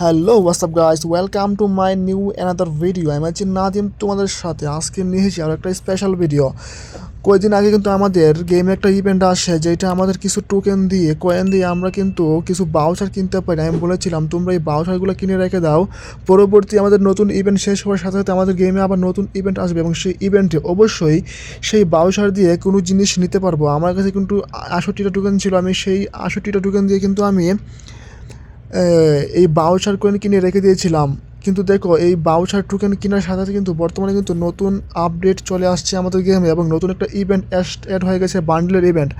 Hello WhatsApp guys welcome to my new another video আমি আছি নাদিম, তোমাদের সাথে আজকে নিয়েছি আর একটা স্পেশাল ভিডিও কয়েকদিন আগে কিন্তু আমাদের গেমে একটা ইভেন্ট আসে, যেটা আমাদের কিছু টোকেন দিয়ে কয়েন দিয়ে আমরা কিন্তু কিছু বাউচার কিনতে পারি। আমি বলেছিলাম, তোমরা এই বাউচারগুলো কিনে রেখে দাও। পরবর্তী আমাদের নতুন ইভেন্ট শেষ হওয়ার সাথে সাথে আমাদের গেমে আবার নতুন ইভেন্ট আসবে এবং সেই ইভেন্টে অবশ্যই সেই বাউচার দিয়ে কোনো জিনিস নিতে পারব। আমার কাছে কিন্তু আষট্টিটা টোকেন ছিল, আমি সেই আষট্টিটা টোকেন দিয়ে কিন্তু আমি এই বাউচার কয়েন কিনে রেখে দিয়েছিলাম। কিন্তু দেখো, এই বাউচার টোকেন কেনার সাথে সাথে কিন্তু বর্তমানে কিন্তু নতুন আপডেট চলে আসছে আমাদের গেমে এবং নতুন একটা ইভেন্ট অ্যাড হয়ে গেছে বান্ডেলের ইভেন্ট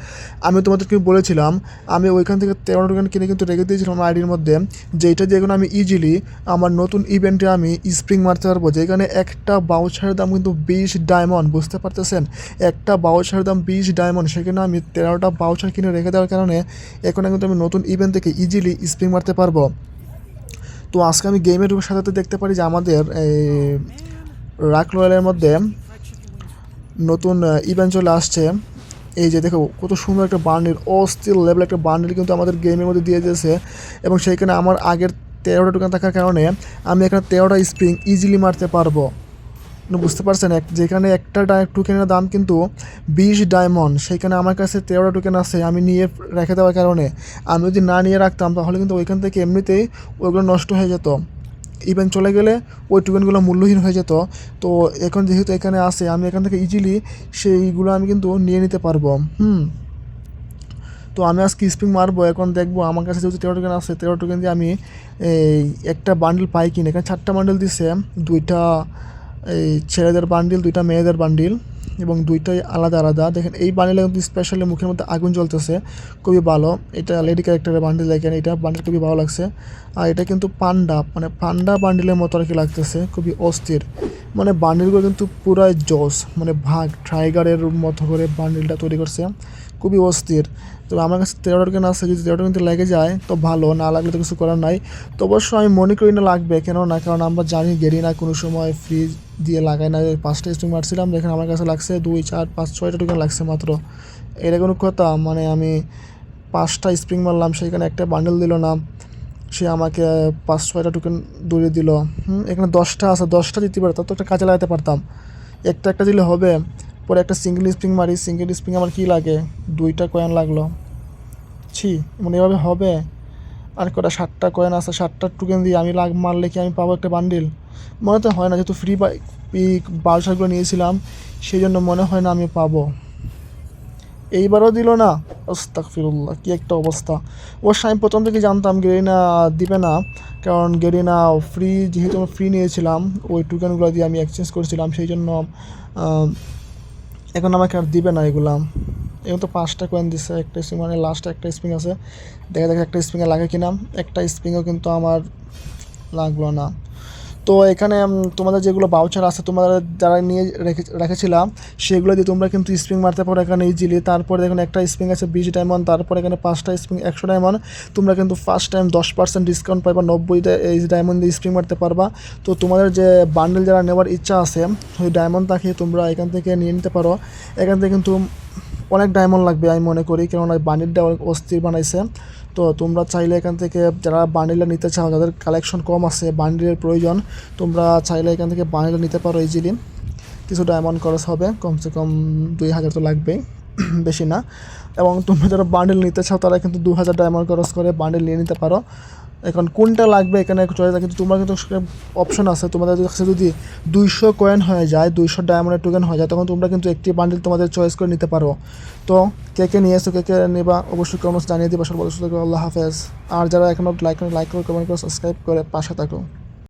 আমি তোমাদেরকে বলেছিলাম, আমি ওইখান থেকে তেরো টোকেন কিনে কিন্তু রেখে দিয়েছিলাম আমার আইডির মধ্যে যেটা দিয়ে আমি ইজিলি আমার নতুন ইভেন্টে আমি স্প্রিং মারতে পারব। যেখানে একটা বাউচারের দাম কিন্তু বিশ ডায়মন্ড বুঝতে পারতেছেন? একটা বাউচারের দাম বিশ ডায়মন্ড সেখানে আমি তেরোটা বাউচার কিনে রেখে দেওয়ার কারণে এখন কিন্তু আমি নতুন ইভেন্ট থেকে ইজিলি স্প্রিং মারতে পারব। তো আজকে আমি গেমের রুমের সাথে দেখতে পারি যে আমাদের, এই রাক রয়্যালের মধ্যে নতুন ইভেন্ট চলে আসছে। এই যে দেখো, কত সুন্দর একটা বান্ডিল অস্থির লেভেল একটা বান্ডিল কিন্তু আমাদের গেমের মধ্যে দিয়ে দিয়েছে। এবং সেইখানে আমার আগের তেরোটা টোকেন থাকার কারণে আমি এখানে তেরোটা স্প্রিং ইজিলি মারতে পারব। বুঝতে পারছেন, এক যেখানে একটা টোকেনের দাম কিন্তু বিশ ডায়মন্ড সেইখানে আমার কাছে তেরোটা টোকেন আছে, আমি নিয়ে রেখে দেওয়ার কারণে। আমি যদি না নিয়ে রাখতাম, তাহলে কিন্তু ওইখান থেকে এমনিতেই ওইগুলো নষ্ট হয়ে যেত। ইভেন চলে গেলে ওই টোকেনগুলো মূল্যহীন হয়ে যেত। তো এখন যেহেতু এখানে আসে আমি এখান থেকে ইজিলি সেইগুলো আমি কিন্তু নিয়ে নিতে পারব। হুম। তো আমি আজকে স্প্রিং মারবো, এখন দেখব আমার কাছে যেহেতু তেরো টোকেন আছে তেরো টোকেন দিয়ে আমি এই একটা বান্ডেল পাই কিনা। এখানে চারটা বান্ডেল দিছে, দুইটা এই ছেলেদের বান্ডিল দুইটা মেয়েদের বান্ডিল এবং দুইটাই আলাদা আলাদা। দেখেন, এই বান্ডিলে কিন্তু স্পেশালি মুখের মধ্যে আগুন জ্বলতেছে, খুবই ভালো। এটা লেডি ক্যারেক্টারের বান্ডিল দেখেন, এটা বান্ডিল খুবই ভালো লাগছে। আর এটা কিন্তু পান্ডা মানে পান্ডা বান্ডিলের মতো আর কি লাগতেছে, খুবই অস্থির। মানে বান্ডিলগুলো কিন্তু পুরাই জস মানে ভাগ ট্রাইগারের মতো করে বান্ডিলটা তৈরি করছে। খুবই অস্থির। তবে আমার কাছে তেরো টোকেন আছে, যদি তেরো টোকেন লেগে যায়, তো ভালো, না লাগলে তো কিছু করার নাই। তো অবশ্য আমি মনে করি না লাগবে কেন না কারণ আমরা জানি গেরি না, কোনো সময় ফ্রি দিয়ে লাগাই না। পাঁচটা স্ট্রিং মারছিলাম দেখেন আমার কাছে লাগছে দুই, চার, পাঁচ, ছয়টা টোকেন লাগছে মাত্র। এটা কোনো কথা মানে আমি পাঁচটা স্প্রিং মারলাম, সেখানে একটা বান্ডেল দিল না। সে আমাকে পাঁচ, ছয়টা টোকেন দূরে দিল। এখানে দশটা আছে, দশটা দিতে পারতাম তো একটা কাজে লাগাতে পারতাম। একটা একটা দিলে হবে। পরে একটা সিঙ্গেল স্প্রিং মারি সিঙ্গেল স্প্রিং আমার কী লাগে? দুইটা কয়েন লাগল। ছি মানে এভাবে হবে? আর কটা ষাটটা কয়েন আছে ষাটটা টোকেন দিয়ে আমি লাগ, মারলে কি আমি পাবো একটা বান্ডিল মনে তো হয় না, যেহেতু ফ্রি বালসারগুলো নিয়েছিলাম সেই জন্য মনে হয় না আমি পাবো। এইবারও দিল না। ওস্তাকফিরুল্লাহ কী একটা অবস্থা। অবশ্য আমি প্রথম থেকে জানতাম গেরিনা দিবে না, কারণ গেরিনা ফ্রি যেহেতু আমি ফ্রি নিয়েছিলাম, ওই টোকেনগুলো দিয়ে আমি এক্সচেঞ্জ করেছিলাম সেই জন্য এখন আমাকে আর দিবে না এগুলা। এগুলো তো পাঁচটা কয়েন দিছে, একটা স্প্রিং মানে লাস্ট একটা স্প্রিং আছে। দেখা দেখা একটা স্প্রিংয়ে লাগে কিনা। একটা স্প্রিংও কিন্তু আমার লাগল না। তো এখানে তোমাদের যেগুলো বাউচার আছে তোমরা যারা নিয়ে রেখে, রেখেছিলাম, সেগুলো দিয়ে তোমরা কিন্তু স্প্রিং মারতে পারো এখানে ইজিলি তারপরে এখানে একটা স্প্রিং আছে বিশ ডায়মন্ড তারপরে এখানে পাঁচটা স্প্রিং একশো ডায়মন্ড তোমরা কিন্তু ফার্স্ট টাইম দশ পার্সেন্ট ডিসকাউন্ট পাইবা নব্বই ডায়মন্ড দিয়ে স্প্রিং মারতে পারবা। তো তোমাদের যে বান্ডেল যারা নেওয়ার ইচ্ছা আছে, ওই ডায়মন্ড তাকে তোমরা এখান থেকে নিয়ে নিতে পারো। এখান থেকে কিন্তু অনেক ডায়মন্ড লাগবে, আমি মনে করি, কেননা বান্ডিলটা অনেক অস্থির বানাইছে। তো তোমরা চাইলে এখান থেকে যারা বান্ডিলটা নিতে চাও, যাদের কালেকশন কম আছে বান্ডিলের প্রয়োজন, তোমরা চাইলে এখান থেকে বান্ডিল নিতে পারো ইজিলি কিছু ডায়মন্ড খরচ হবে, কমসে কম দুই হাজার তো লাগবেই, বেশি না। এবং তোমরা যারা বান্ডিল নিতে চাও, তারা কিন্তু দু হাজার ডায়মন্ড খরচ করে বান্ডিল নিয়ে নিতে পারো। এখন কোনটা লাগবে, এখানে চয়েস কিন্তু তোমরা কিন্তু অপশন আছে। তোমাদের কাছে যদি দুইশো কয়েন হয়ে যায়, দুইশো ডায়মন্ডের টোকেন হয়ে যায়, তখন তোমরা কিন্তু একটি বান্ডিল তোমাদের চয়েস করে নিতে পারো। তো কে কে নিয়ে এসো কে কে নেবা, অবশ্যই কমেন্টস জানিয়ে দিবা। সর্বদা আল্লাহ হাফেজ। আর যারা এখনও লাইক লাইক করে কমেন্ট করে সাবস্ক্রাইব করে পাশে থাকো।